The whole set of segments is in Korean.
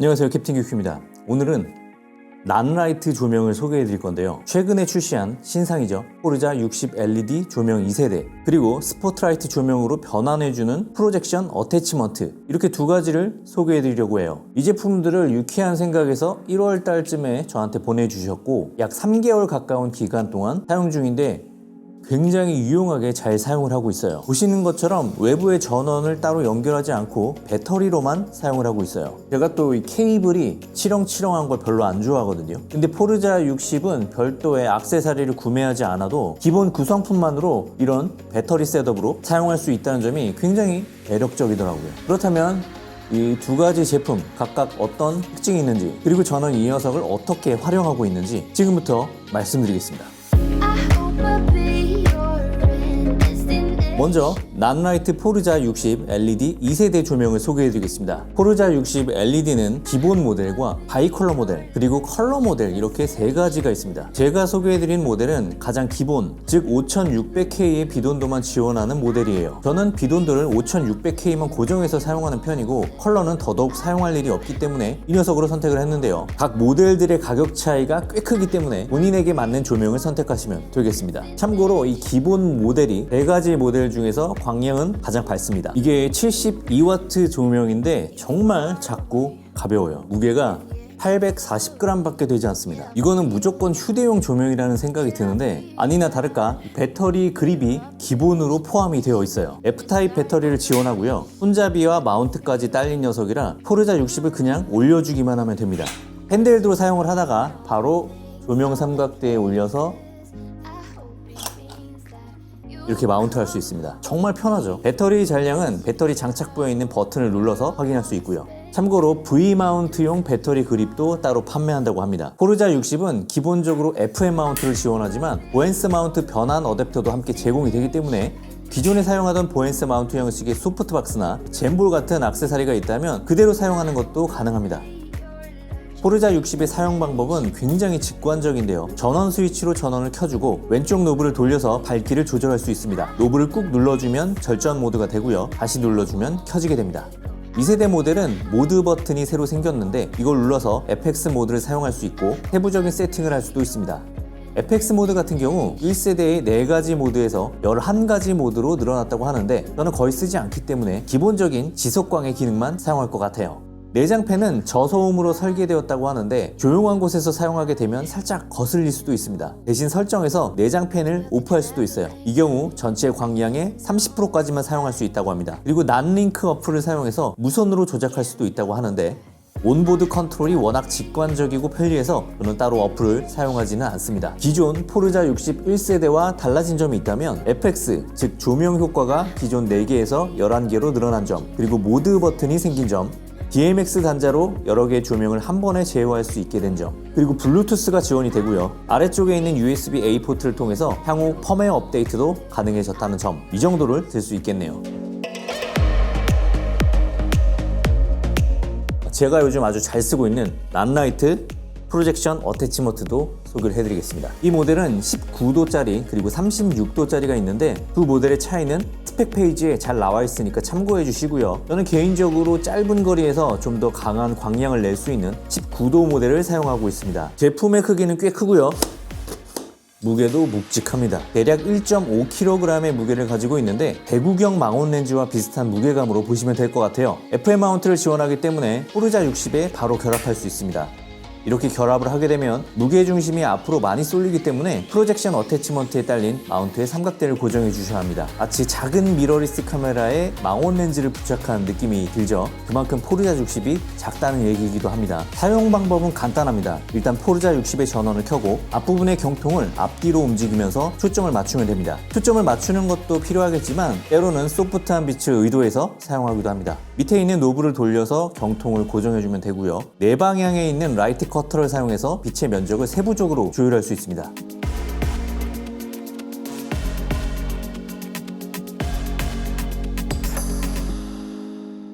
안녕하세요. 캡틴 규큐입니다. 오늘은 난라이트 조명을 소개해 드릴 건데요. 최근에 출시한 신상이죠. 포르자 60 LED 조명 2세대 그리고 스포트라이트 조명으로 변환해주는 프로젝션 어태치먼트 이렇게 두 가지를 소개해 드리려고 해요. 이 제품들을 유쾌한 생각에서 1월 달쯤에 저한테 보내주셨고 약 3개월 가까운 기간 동안 사용 중인데 굉장히 유용하게 잘 사용을 하고 있어요. 보시는 것처럼 외부의 전원을 따로 연결하지 않고 배터리로만 사용을 하고 있어요. 제가 또 이 케이블이 치렁치렁한 걸 별로 안 좋아하거든요. 근데 포르자 60은 별도의 악세사리를 구매하지 않아도 기본 구성품만으로 이런 배터리 셋업으로 사용할 수 있다는 점이 굉장히 매력적이더라고요. 그렇다면 이두 가지 제품 각각 어떤 특징이 있는지 그리고 저는 이 녀석을 어떻게 활용하고 있는지 지금부터 말씀드리겠습니다. 먼저 난라이트 포르자 60 LED 2세대 조명을 소개해드리겠습니다. 포르자 60 LED는 기본 모델과 바이컬러 모델 그리고 컬러 모델 이렇게 세 가지가 있습니다. 제가 소개해드린 모델은 가장 기본 즉 5600K의 비돈도만 지원하는 모델이에요. 저는 비돈도를 5600K만 고정해서 사용하는 편이고 컬러는 더더욱 사용할 일이 없기 때문에 이 녀석으로 선택을 했는데요. 각 모델들의 가격 차이가 꽤 크기 때문에 본인에게 맞는 조명을 선택하시면 되겠습니다. 참고로 이 기본 모델이 네 가지 모델 중에서 광량은 가장 밝습니다. 이게 72W 조명인데 정말 작고 가벼워요. 무게가 840g 밖에 되지 않습니다. 이거는 무조건 휴대용 조명이라는 생각이 드는데 아니나 다를까 배터리 그립이 기본으로 포함이 되어 있어요. F타입 배터리를 지원하고요. 손잡이와 마운트까지 딸린 녀석이라 포르자 60을 그냥 올려주기만 하면 됩니다. 핸들드로 사용을 하다가 바로 조명 삼각대에 올려서 이렇게 마운트 할 수 있습니다. 정말 편하죠. 배터리 잔량은 배터리 장착부에 있는 버튼을 눌러서 확인할 수 있고요. 참고로 V 마운트용 배터리 그립도 따로 판매한다고 합니다. 포르자 60은 기본적으로 FM 마운트를 지원하지만 보엔스 마운트 변환 어댑터도 함께 제공이 되기 때문에 기존에 사용하던 보엔스 마운트 형식의 소프트박스나 젠볼 같은 악세사리가 있다면 그대로 사용하는 것도 가능합니다. 포르자 60의 사용 방법은 굉장히 직관적인데요. 전원 스위치로 전원을 켜주고 왼쪽 노브를 돌려서 밝기를 조절할 수 있습니다. 노브를 꾹 눌러주면 절전 모드가 되고요. 다시 눌러주면 켜지게 됩니다. 2세대 모델은 모드 버튼이 새로 생겼는데 이걸 눌러서 FX 모드를 사용할 수 있고 세부적인 세팅을 할 수도 있습니다. FX 모드 같은 경우 1세대의 4가지 모드에서 11가지 모드로 늘어났다고 하는데 저는 거의 쓰지 않기 때문에 기본적인 지속광의 기능만 사용할 것 같아요. 내장팬은 저소음으로 설계되었다고 하는데 조용한 곳에서 사용하게 되면 살짝 거슬릴 수도 있습니다. 대신 설정에서 내장팬을 오프할 수도 있어요. 이 경우 전체 광량의 30%까지만 사용할 수 있다고 합니다. 그리고 난링크 어플을 사용해서 무선으로 조작할 수도 있다고 하는데 온보드 컨트롤이 워낙 직관적이고 편리해서 저는 따로 어플을 사용하지는 않습니다. 기존 포르자 61세대와 달라진 점이 있다면 FX, 즉 조명 효과가 기존 4개에서 11개로 늘어난 점, 그리고 모드 버튼이 생긴 점, DMX 단자로 여러 개의 조명을 한 번에 제어할 수 있게 된 점, 그리고 블루투스가 지원이 되고요. 아래쪽에 있는 USB-A 포트를 통해서 향후 펌웨어 업데이트도 가능해졌다는 점, 이 정도를 들 수 있겠네요. 제가 요즘 아주 잘 쓰고 있는 란라이트 프로젝션 어태치먼트도 소개를 해드리겠습니다. 이 모델은 19도짜리 그리고 36도짜리가 있는데 두 모델의 차이는 스펙 페이지에 잘 나와 있으니까 참고해 주시고요. 저는 개인적으로 짧은 거리에서 좀 더 강한 광량을 낼 수 있는 19도 모델을 사용하고 있습니다. 제품의 크기는 꽤 크고요. 무게도 묵직합니다. 대략 1.5kg의 무게를 가지고 있는데 배구경 망원 렌즈와 비슷한 무게감으로 보시면 될 것 같아요. FM 마운트를 지원하기 때문에 포르자 60에 바로 결합할 수 있습니다. 이렇게 결합을 하게 되면 무게 중심이 앞으로 많이 쏠리기 때문에 프로젝션 어태치먼트에 딸린 마운트의 삼각대를 고정해 주셔야 합니다. 마치 작은 미러리스 카메라에 망원 렌즈를 부착한 느낌이 들죠. 그만큼 포르자 60이 작다는 얘기이기도 합니다. 사용 방법은 간단합니다. 일단 포르자 60의 전원을 켜고 앞부분의 경통을 앞뒤로 움직이면서 초점을 맞추면 됩니다. 초점을 맞추는 것도 필요하겠지만 때로는 소프트한 빛을 의도해서 사용하기도 합니다. 밑에 있는 노브를 돌려서 경통을 고정해주면 되고요. 네 방향에 있는 라이트 커터를 사용해서 빛의 면적을 세부적으로 조율할 수 있습니다.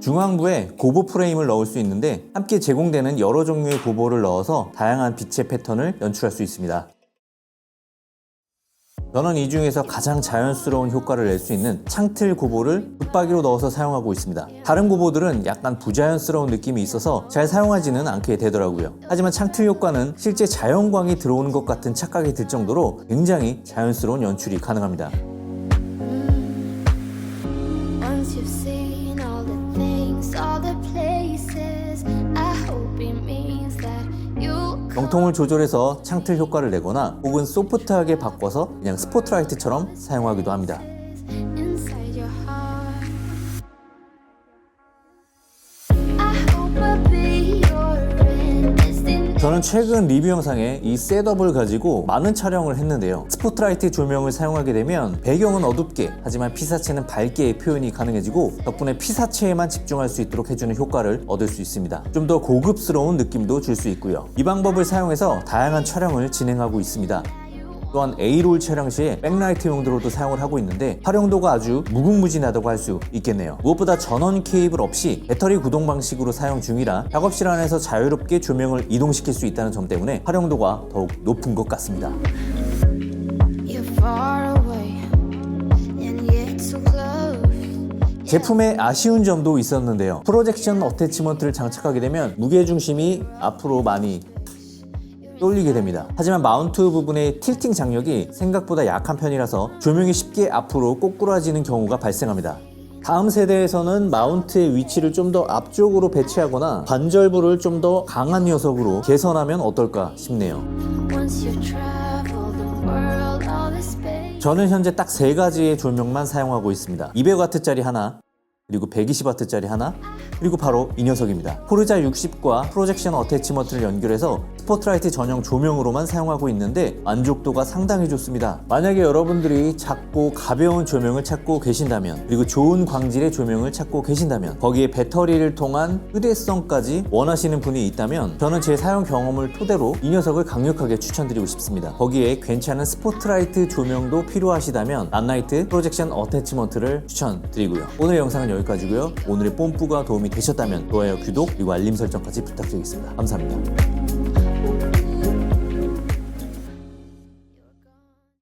중앙부에 고보 프레임을 넣을 수 있는데 함께 제공되는 여러 종류의 고보를 넣어서 다양한 빛의 패턴을 연출할 수 있습니다. 저는 이 중에서 가장 자연스러운 효과를 낼 수 있는 창틀 고보를 붙박이로 넣어서 사용하고 있습니다. 다른 고보들은 약간 부자연스러운 느낌이 있어서 잘 사용하지는 않게 되더라고요. 하지만 창틀 효과는 실제 자연광이 들어오는 것 같은 착각이 들 정도로 굉장히 자연스러운 연출이 가능합니다. Once 정통을 조절해서 창틀 효과를 내거나 혹은 소프트하게 바꿔서 그냥 스포트라이트처럼 사용하기도 합니다. 저는 최근 리뷰 영상에 이 셋업을 가지고 많은 촬영을 했는데요. 스포트라이트 조명을 사용하게 되면 배경은 어둡게 하지만 피사체는 밝게 표현이 가능해지고 덕분에 피사체에만 집중할 수 있도록 해주는 효과를 얻을 수 있습니다. 좀 더 고급스러운 느낌도 줄 수 있고요. 이 방법을 사용해서 다양한 촬영을 진행하고 있습니다. 또한 A롤 촬영 시에 백라이트 용도로도 사용을 하고 있는데 활용도가 아주 무궁무진하다고 할 수 있겠네요. 무엇보다 전원 케이블 없이 배터리 구동 방식으로 사용 중이라 작업실 안에서 자유롭게 조명을 이동시킬 수 있다는 점 때문에 활용도가 더욱 높은 것 같습니다. 제품의 아쉬운 점도 있었는데요. 프로젝션 어태치먼트를 장착하게 되면 무게 중심이 앞으로 많이 쏠리게 됩니다. 하지만 마운트 부분의 틸팅 장력이 생각보다 약한 편이라서 조명이 쉽게 앞으로 꼬꾸라지는 경우가 발생합니다. 다음 세대에서는 마운트의 위치를 좀 더 앞쪽으로 배치하거나 관절부를 좀 더 강한 녀석으로 개선하면 어떨까 싶네요. 저는 현재 딱 세 가지의 조명만 사용하고 있습니다. 200W짜리 하나, 그리고 120W짜리 하나, 그리고 바로 이 녀석입니다. 포르자 60과 프로젝션 어태치먼트를 연결해서 스포트라이트 전용 조명으로만 사용하고 있는데 만족도가 상당히 좋습니다. 만약에 여러분들이 작고 가벼운 조명을 찾고 계신다면 그리고 좋은 광질의 조명을 찾고 계신다면 거기에 배터리를 통한 휴대성까지 원하시는 분이 있다면 저는 제 사용 경험을 토대로 이 녀석을 강력하게 추천드리고 싶습니다. 거기에 괜찮은 스포트라이트 조명도 필요하시다면 란나이트 프로젝션 어태치먼트를 추천드리고요. 오늘 영상은 여기까지고요. 오늘의 뽐뿌가 도움이 되셨다면 좋아요, 구독 그리고 알림 설정까지 부탁드리겠습니다. 감사합니다.